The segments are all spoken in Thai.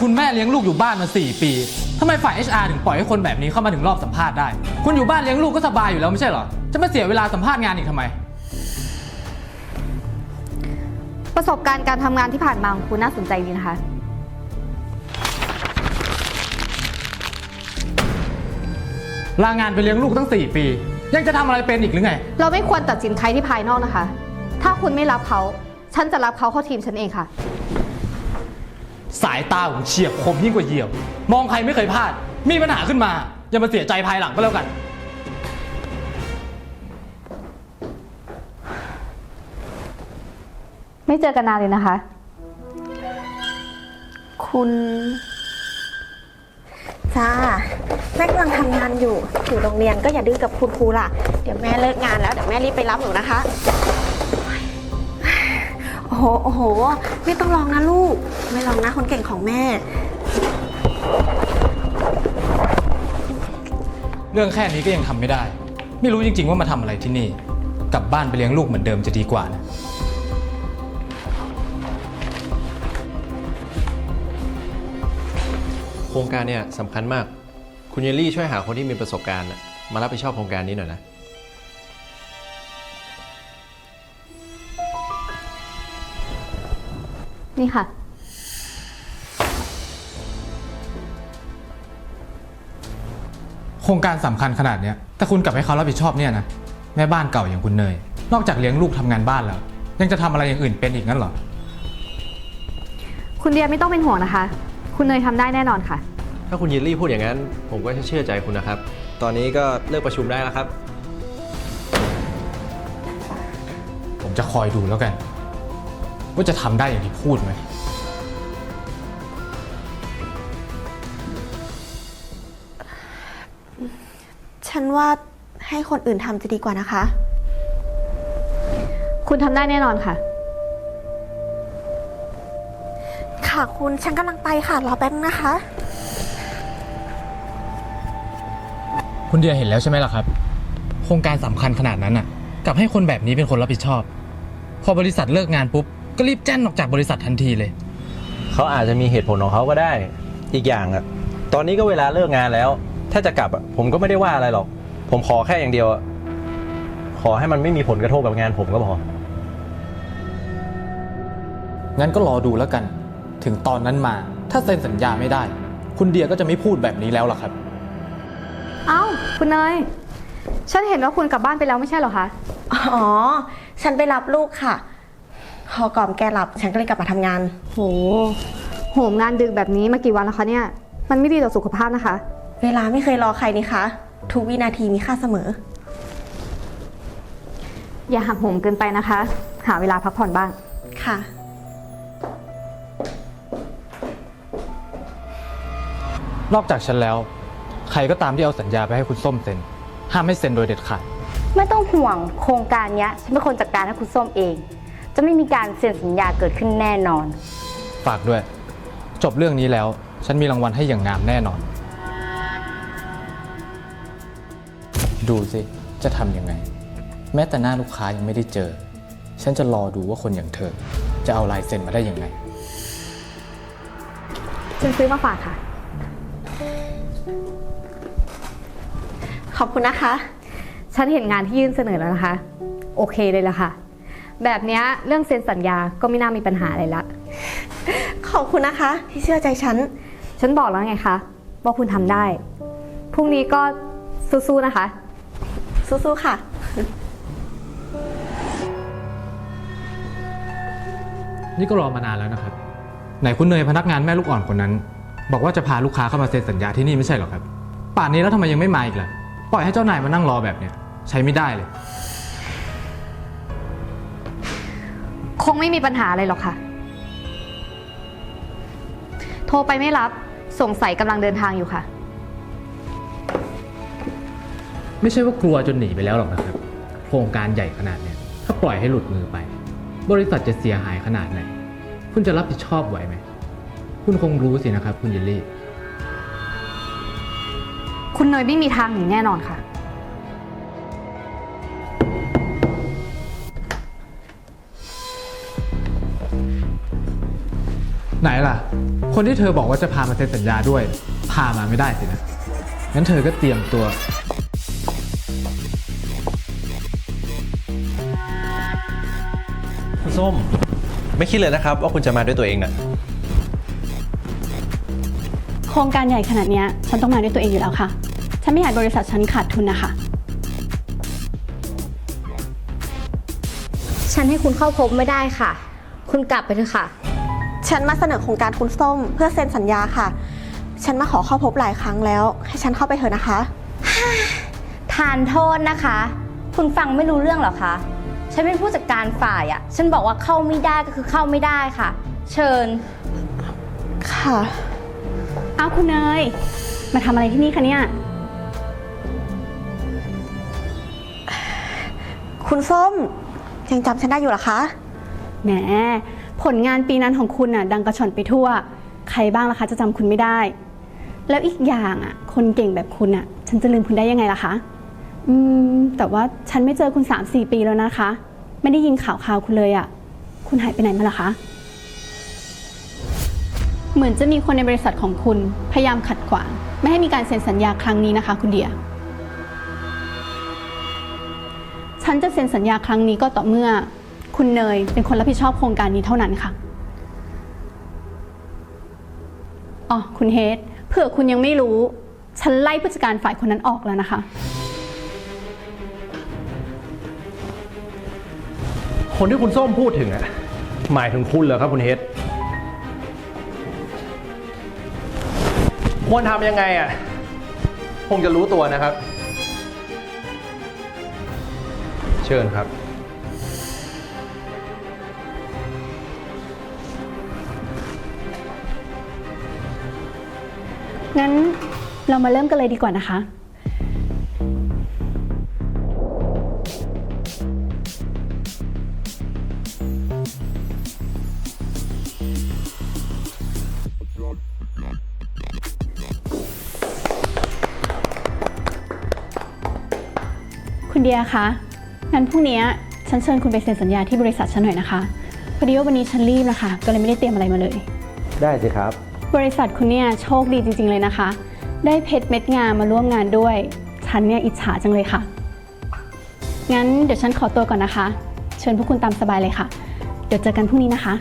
คุณแม่เลี้ยงลูกอยู่บ้านมา 4 ปีทำไมฝ่าย HR ถึงปล่อยให้คนแบบนี้เข้ามาถึงรอบสัมภาษณ์ได้ คุณอยู่บ้านเลี้ยงลูกก็สบายอยู่แล้วไม่ใช่เหรอ จะมาเสียเวลาสัมภาษณ์งานอีกทำไม ประสบการณ์การทำงานที่ผ่านมาของคุณน่าสนใจดีนะคะ ลางานไปเลี้ยงลูกตั้ง 4 ปี ยังจะทำอะไรเป็นอีกหรือไง เราไม่ควรตัดสินใครที่ภายนอกนะคะ ถ้าคุณไม่รับเขา ฉันจะรับเขาเข้าทีมฉันเองค่ะ สายตาผมเฉียบคมยิ่งกว่าเหยี่ยว มองใครไม่เคยพลาด มีปัญหาขึ้นมา อย่ามาเสียใจภายหลังก็แล้วกัน ไม่เจอกันนานเลยนะคะ คุณ จ้าแม่กำลังทำงานอยู่อยู่โรงเรียนก็อย่าดื้อกับคุณครูล่ะ เดี๋ยวแม่เลิกงานแล้วเดี๋ยวแม่รีบไปรับหนูนะคะ โอ้โหโอ้โห ไม่ต้องร้องนะลูก ไม่ร้องนะคนเก่งของแม่ เรื่องแค่นี้ก็ยังทำไม่ได้ ไม่รู้จริง ๆ ว่ามาทำอะไรที่นี่ กลับบ้านไปเลี้ยงลูกเหมือนเดิมจะดีกว่านะ โครงการเนี่ยสำคัญมาก คุณเยลลี่ช่วยหาคนที่มีประสบการณ์น่ะมารับผิดชอบโครงการนี้หน่อยนะ นี่ค่ะ โครงการสำคัญขนาดเนี้ยแต่คุณกลับให้เขารับผิดชอบเนี่ยนะแม่บ้านเก่าอย่างคุณเนย นอกจากเลี้ยงลูกทำงานบ้านแล้ว ยังจะทำอะไรอย่างอื่นเป็นอีกงั้นเหรอ คุณเดียไม่ต้องเป็นห่วงนะคะ คุณเนยทำได้แน่นอนค่ะ ถ้าคุณเยลลี่พูดอย่างนั้น ผมก็จะเชื่อใจคุณนะครับ ตอนนี้ก็เลิกประชุมได้แล้วครับ ผมจะคอยดูแล้วกัน ว่าจะทำได้อย่างที่พูดไหม ฉันว่าให้คนอื่นทำจะดีกว่านะคะ คุณทำได้แน่นอนค่ะ ค่ะคุณฉันกำลังไปค่ะ รอแป๊บนึงนะคะ คุณเดียเห็นแล้วใช่ไหมล่ะครับ โครงการสำคัญขนาดนั้นน่ะกลับให้คนแบบนี้เป็นคนรับผิดชอบ พอบริษัทเลิกงานปุ๊บ ก็รีบแจ้นออกจากบริษัททันทีเลย เขาอาจจะมีเหตุผลของเขาก็ได้ อีกอย่างอะตอนนี้ก็เวลาเลิกงานแล้ว ถ้าจะกลับอะผมก็ไม่ได้ว่าอะไรหรอก ผมขอแค่อย่างเดียวอะขอให้มันไม่มีผลกระทบกับงานผมก็พอ งั้นก็รอดูแล้วกัน ถึงตอนนั้นมา ถ้าเซ็นสัญญาไม่ได้ คุณเดียก็จะไม่พูดแบบนี้แล้วล่ะครับ เอ้า คุณเนย ฉันเห็นว่าคุณกลับบ้านไปแล้วไม่ใช่เหรอคะ อ๋อ ฉันไปรับลูกค่ะ พอกล่อมแกหลับฉันก็เลยกลับมาทำงาน โหโหมงานดึกแบบนี้มากี่วันแล้วคะเนี่ย มันไม่ดีต่อสุขภาพนะคะ เวลาไม่เคยรอใครนี่คะ ทุกวินาทีมีค่าเสมอ อย่าหักโหมเกินไปนะคะ หาเวลาพักผ่อนบ้าง ค่ะ นอกจากฉันแล้ว ใครก็ตามที่เอาสัญญาไปให้คุณส้มเซ็น ห้ามให้เซ็นโดยเด็ดขาด ไม่ต้องห่วงโครงการเนี้ยฉันเป็นคนจัดการให้คุณส้มเอง จะไม่มีการเซ็นสัญญาเกิดขึ้นแน่นอน ฝากด้วย จบเรื่องนี้แล้ว ฉันมีรางวัลให้อย่างงามแน่นอน ดูสิ จะทำยังไง แม้แต่หน้าลูกค้ายังไม่ได้เจอ ฉันจะรอดูว่าคนอย่างเธอ จะเอาลายเซ็นมาได้ยังไง ฉันซื้อมาฝากค่ะ ขอบคุณนะคะ ฉันเห็นงานที่ยื่นเสนอแล้วนะคะ โอเคเลยละค่ะ แบบเนี้ยเรื่องเซ็นสัญญาก็ไม่น่ามีปัญหาอะไรละ ขอบคุณนะคะ ที่เชื่อใจฉัน ฉันบอกแล้วไงคะว่าคุณทำได้ พรุ่งนี้ก็สู้ๆนะคะ สู้ๆค่ะ นี่ก็รอมานานแล้วนะครับ ไหนคุณเนยพนักงานแม่ลูกอ่อนคนนั้น บอกว่าจะพาลูกค้าเข้ามาเซ็นสัญญาที่นี่ไม่ใช่เหรอครับ ป่านนี้แล้วทำไมยังไม่มาอีกล่ะ ปล่อยให้เจ้านายมานั่งรอแบบเนี้ยใช้ไม่ได้เลย คงไม่มีปัญหาอะไรหรอกค่ะ โทรไปไม่รับสงสัยกำลังเดินทางอยู่ค่ะ ไม่ใช่ว่ากลัวจนหนีไปแล้วหรอกนะครับ โครงการใหญ่ขนาดเนี้ยถ้าปล่อยให้หลุดมือไป บริษัทจะเสียหายขนาดไหน คุณจะรับผิดชอบไหวไหม คุณคงรู้สินะครับ คุณเยลลี่ คุณเนยไม่มีทางหนีแน่นอนค่ะ ไหนล่ะ คนที่เธอบอกว่าจะพามาเซ็นสัญญาด้วย พามาไม่ได้สินะ งั้นเธอก็เตรียมตัว คุณส้ม ไม่คิดเลยนะครับ ว่าคุณจะมาด้วยตัวเองนะโครงการใหญ่ขนาดเนี้ยฉันต้องมาด้วยตัวเองอยู่แล้วค่ะ ฉันไม่อยากบริษัทฉันขาดทุนนะคะ ฉันให้คุณเข้าพบไม่ได้ค่ะ คุณกลับไปเถอะค่ะ ฉันมาเสนอโครงการคุณส้ม เพื่อเซ็นสัญญาค่ะ ฉันมาขอเข้าพบหลายครั้งแล้ว ให้ฉันเข้าไปเถอะนะคะ ทานโทษนะคะ คุณฟังไม่รู้เรื่องเหรอคะ ฉันเป็นผู้จัดการฝ่ายอะ่ะฉันบอกว่าเข้าไม่ได้ก็คือเข้าไม่ได้ค่ะ เชิญ ค่ะอ้าวคุณเนย มาทำอะไรที่นี่คะเนี่ย คุณส้มยังจำฉันได้อยู่เหรอคะ แหม ผลงานปีนั้นของคุณน่ะดังกระชอนไปทั่ว ใครบ้างล่ะคะจะจำคุณไม่ได้ แล้วอีกอย่างอะ คนเก่งแบบคุณอะ ฉันจะลืมคุณได้ยังไงล่ะคะ อืม แต่ว่าฉันไม่เจอคุณ 3-4 ปีแล้วนะคะ ไม่ได้ยินข่าวข่าวคุณเลยอะ คุณหายไปไหนมาล่ะคะ เหมือนจะมีคนในบริษัทของคุณพยายามขัดขวาง ไม่ให้มีการเซ็นสัญญาครั้งนี้นะคะ คุณเดีย ฉันจะเซ็นสัญญาครั้งนี้ก็ต่อเมื่อ คุณเนยเป็นคนรับผิดชอบโครงการนี้เท่านั้นค่ะอ๋อคุณเฮดเผื่อคุณยังไม่รู้ ฉันไล่ผู้จัดการฝ่ายคนนั้นออกแล้วนะคะ คนที่คุณส้มพูดถึงอะหมายถึงคุณเหรอครับคุณเฮดควรทำยังไงอะคงจะรู้ตัวนะครับ เชิญครับ งั้นเรามาเริ่มกันเลยดีกว่านะคะ คุณเดียคะ งั้นพรุ่งนี้ฉันเชิญคุณไปเซ็นสัญญาที่บริษัทฉันหน่อยนะคะ พอดีว่าวันนี้ฉันรีบนะคะ ก็เลยไม่ได้เตรียมอะไรมาเลย ได้สิครับ บริษัทคุณเนี่ยโชคดีจริง ๆ เลยนะคะ ได้เพชรเม็ดงามมาร่วมงานด้วย ฉันเนี่ยอิจฉาจังเลยค่ะ งั้นเดี๋ยวฉันขอตัวก่อนนะคะ เชิญพวกคุณตามสบายเลยค่ะ เดี๋ยวเจอกันพรุ่งนี้นะคะ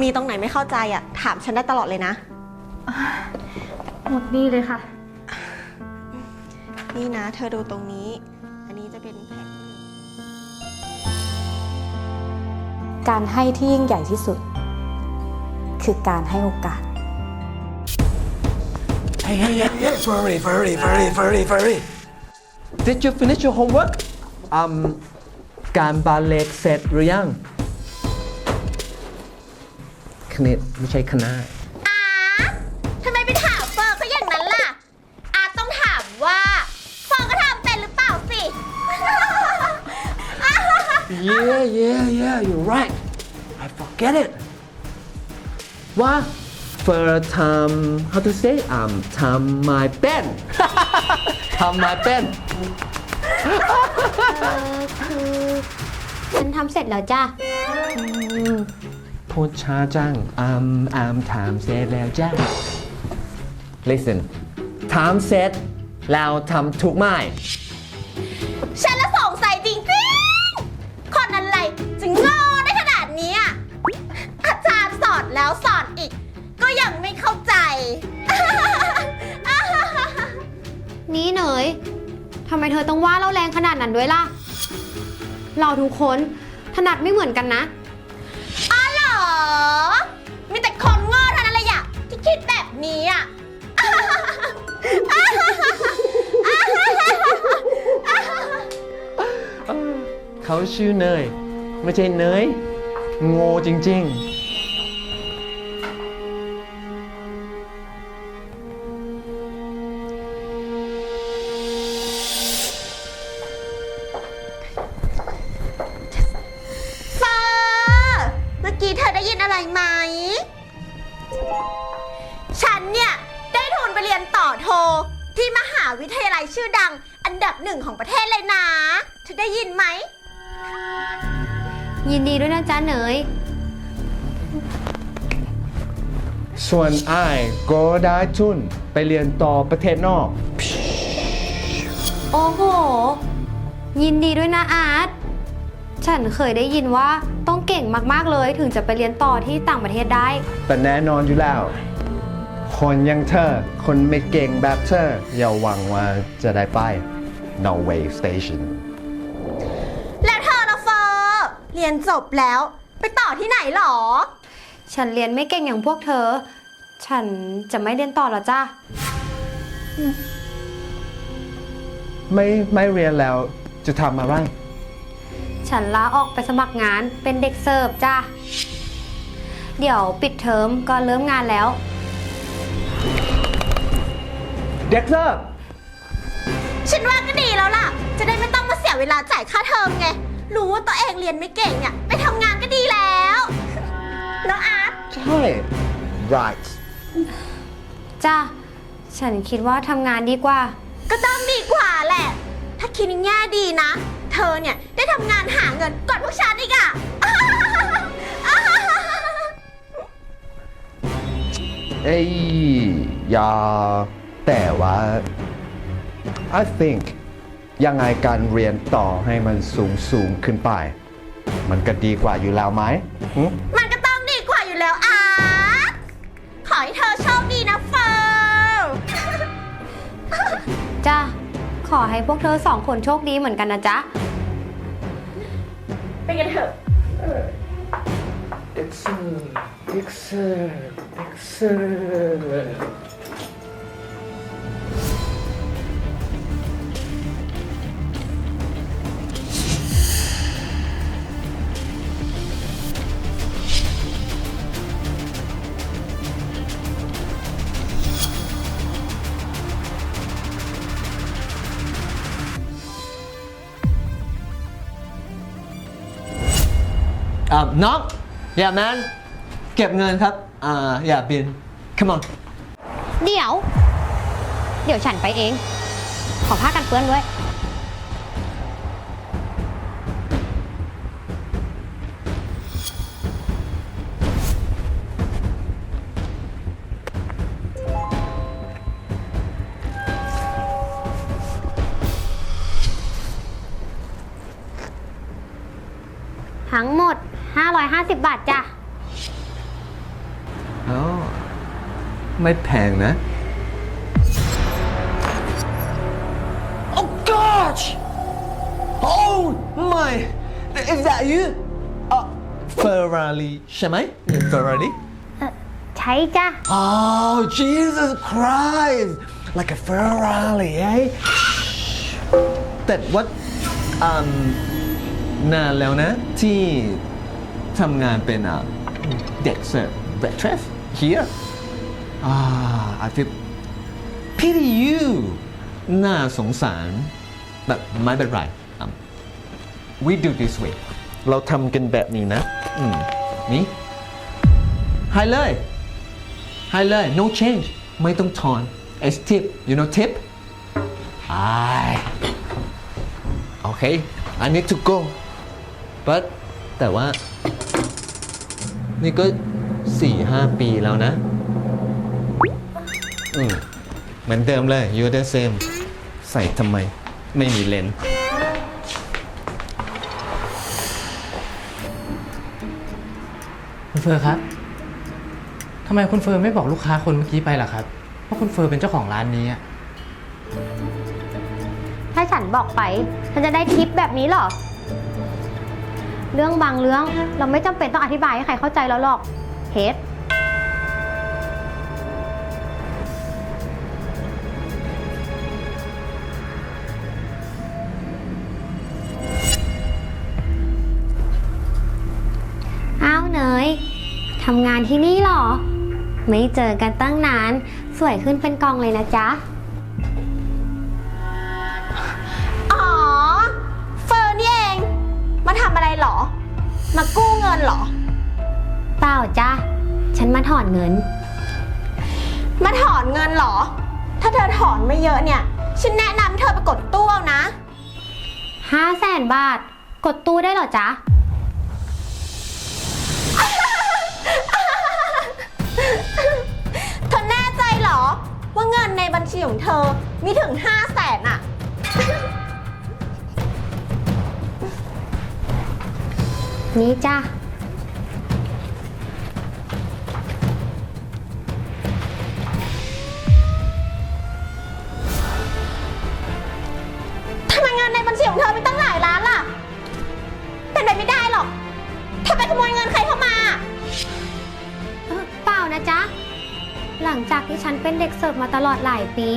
มีตรงไหนไม่เข้าใจอะ ถามฉันได้ตลอดเลยนะ หมดนี่เลยค่ะ นี่นะ เธอดูตรงนี้ อันนี้จะเป็นแผนการให้ที่ยิ่งใหญ่ที่สุด คือการให้โอกาส Hey, hey, hey, hey, Furry, Furry, Furry, Furry, Furry. Did you finish your homework? อืมการบาเลตเสร็จหรือยัง คณิตไม่ใช่คณะ Yeah, yeah, yeah, you're right. I forget it. ว่า first time how to say um ทำ my pen ทำ my pen ฉันทำเสร็จแล้วจ้ะพูดช้าจังอืมอืมถามเสร็จแล้วจ้า listen ถามเสร็จแล้วทำถูกไหมฉัน เธอต้องว่าเราแรงขนาดนั้นด้วยล่ะ เราทุกคนถนัดไม่เหมือนกันนะ อ๋อเหรอ มีแต่คนโง่เท่านั้นเลยอะที่คิดแบบนี้อะ เขาชื่อเนย ไม่ใช่เนยโง่จริง ๆ นเนี่ย ได้ทุนไปเรียนต่อโท ที่มหาชื่อดัง อันดับหนึ่งของประเทศเลยนะเธอได้ยินไหม ยินดีด้วยนะจ๊ะเหนย ส่วนไอ้ายก็ได้ทุนไปเรียนต่อประเทศนอก โอ้โห ยินดีด้วยนะอาร์ต ฉันเคยได้ยินว่าต้องเก่งมากๆเลยถึงจะไปเรียนต่อที่ต่างประเทศได้ แต่แน่นอนอยู่แล้ว คนอยังเธอ คนไม่เก่งแบบเธอ อย่าหวังว่าจะได้ไป No way station แล้วเธอละเฟอร์เรียนจบแล้ว ไปต่อที่ไหนหรอ ฉันเรียนไม่เก่งอย่างพวกเธอ ฉันจะไม่เรียนต่อแล้วจ้าไม่ไม่เรียนแล้วจะทำอะไร ฉันลาออกไปสมัครงานเป็นเด็กเสิร์ฟจ้าเดี๋ยวปิดเทอมก็เริ่มงานแล้ว เด็กเสิร์ฟฉันว่าก็ดีแล้วล่ะ จะได้ไม่ต้องมาเสียเวลาจ่ายค่าเทอมไง รู้ว่าตัวเองเรียนไม่เก่งเนี่ยไปทำงานก็ดีแล้วน้องอาร์ตใช่ right จ้าฉันคิดว่าทำงานดีกว่า ก็ต้องดีกว่าแหละ ถ้าคิดในแง่ดีนะ เธอเนี่ยได้ทำงานหาเงินก่อนพวกฉันอีกอะ อ้ยอย่าแต่ว่า I think ยังไงการเรียนต่อให้มันสูงสูงขึ้นไป มันก็ดีกว่าอยู่แล้วไหมหึมันก็ต้องดีกว่าอยู่แล้วอาร์ตขอให้เธอโชคดีนะเฟิร์จ้าขอให้พวกเธอสองคนโชคดีเหมือนกันนะจ๊ะ ไปกันเถอะ อ่าน้องอย่าแมนเก็บเงินครับ อ่าอย่าบิน come on เดี๋ยว เดี๋ยวฉันไปเอง ขอผ้ากันเปื้อนด้วย ทั้งหมด 550 บาทจ้ะ อ๋อ ไม่แพงนะ Oh gosh Oh my Is that you อะ Ferrari ใช่ไหม Ferrari ใช่จ้ะ Oh Jesus Christ like a Ferrari เอ้ยแต่ว่าอืมนานแล้วนะ ที่ทำงานเป็นอะเด็กเสิร์ฟ waitress here อ่า I feel pity you น่าสงสารแบบไม่เป็นไรอืม we do this way เราทำกันแบบนี้นะอืมนี่ให้เลยให้เลย no change ไม่ต้องทอน it's tip you know tip I okay I need to go but แต่ว่า นี่ก็สี่ห้าปีแล้วนะ อืมเหมือนเดิมเลย you're the same ใส่ทำไม ไม่มีเลนส์คุณเฟอร์ครับ ทำไมคุณเฟอร์ไม่บอกลูกค้าคนเมื่อกี้ไปล่ะครับ ว่าคุณเฟอร์เป็นเจ้าของร้านนี้อะถ้าฉันบอกไปฉันจะได้ทิปแบบนี้เหรอ เรื่องบางเรื่องเราไม่จำเป็นต้องอธิบายให้ใครเข้าใจแล้วหรอกเฮด ไม่เจอกันตั้งนาน สวยขึ้นเป็นกองเลยนะจ๊ะ อ๋อ เฟิร์นนี่เอง มาทำอะไรหรอ มากู้เงินหรอ เปล่าจ้ะ ฉันมาถอนเงิน มาถอนเงินหรอ ถ้าเธอถอนไม่เยอะเนี่ย ฉันแนะนำเธอไปกดตู้เอานะห้าแสนบาท กดตู้ได้เหรอจ๊ะ ว่าเงินในบัญชีของเธอมีถึง5 0 0แสนอะนี่จ้ะ ทำไมเงินในบัญชีของเธอมีตั้ง งจากที่ฉันเป็นเด็กเสิร์ฟมาตลอดหลายปี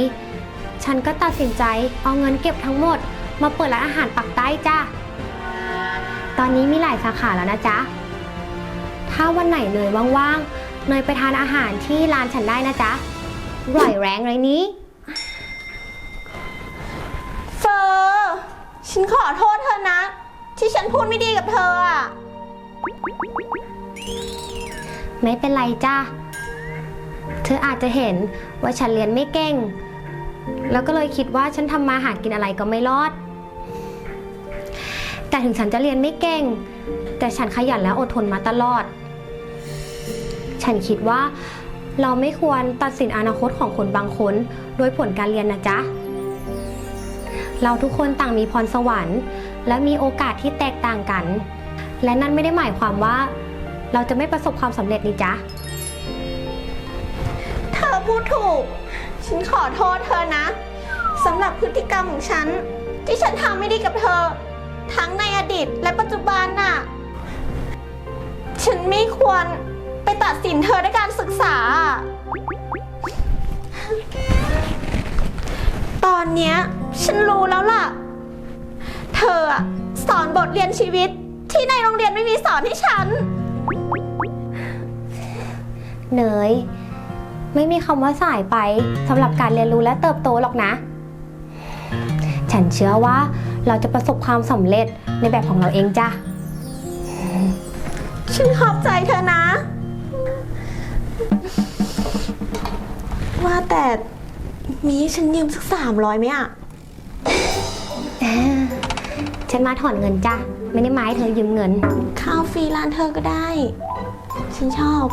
ฉันก็ตัดสินใจเอาเงินเก็บทั้งหมด มาเปิดร้านอาหารปักใต้จ้ะตอนนี้มีหลายสาขาแล้วนะจ๊ะ ถ้าวันไหนเนยว่างๆ เนยไปทานอาหารที่ร้านฉันได้นะจ๊ะอร่อยแรงเลยนี้ เฟอร์ฉันขอโทษเธอนะ ที่ฉันพูดไม่ดีกับเธออะ ไม่เป็นไรจ้าเธออาจจะเห็นว่าฉันเรียนไม่เก่ง แล้วก็เลยคิดว่าฉันทำมาหากินอะไรก็ไม่รอด แต่ถึงฉันจะเรียนไม่เก่ง แต่ฉันขยันและอดทนมาตลอด ฉันคิดว่าเราไม่ควรตัดสินอนาคตของคนบางคนโดยผลการเรียนนะจ๊ะ เราทุกคนต่างมีพรสวรรค์ และมีโอกาสที่แตกต่างกัน และนั่นไม่ได้หมายความว่า เราจะไม่ประสบความสำเร็จนี่จ๊ะ พูดถูก ฉันขอโทษเธอนะสำหรับพฤติกรรมของฉัน ที่ฉันทำไม่ดีกับเธอ ทั้งในอดีตและปัจจุบันน่ะ ฉันไม่ควรไปตัดสินเธอด้วยการศึกษา ตอนเนี้ยฉันรู้แล้วล่ะ เธออะสอนบทเรียนชีวิตที่ในโรงเรียนไม่มีสอนให้ฉัน เนย ไม่มีคำว่าสายไปสำหรับการเรียนรู้และเติบโตหรอกนะ ฉันเชื่อว่าเราจะประสบความสำเร็จในแบบของเราเองจ้ะ ฉันขอบใจเธอนะ ว่าแต่มีให้ฉันยืมสักสามร้อยไหมอะฉันมาถอนเงินจ้ะ ไม่ได้หมายเธอยืมเงิน ข้าวฟรีร้านเธอก็ได้ ฉันชอบ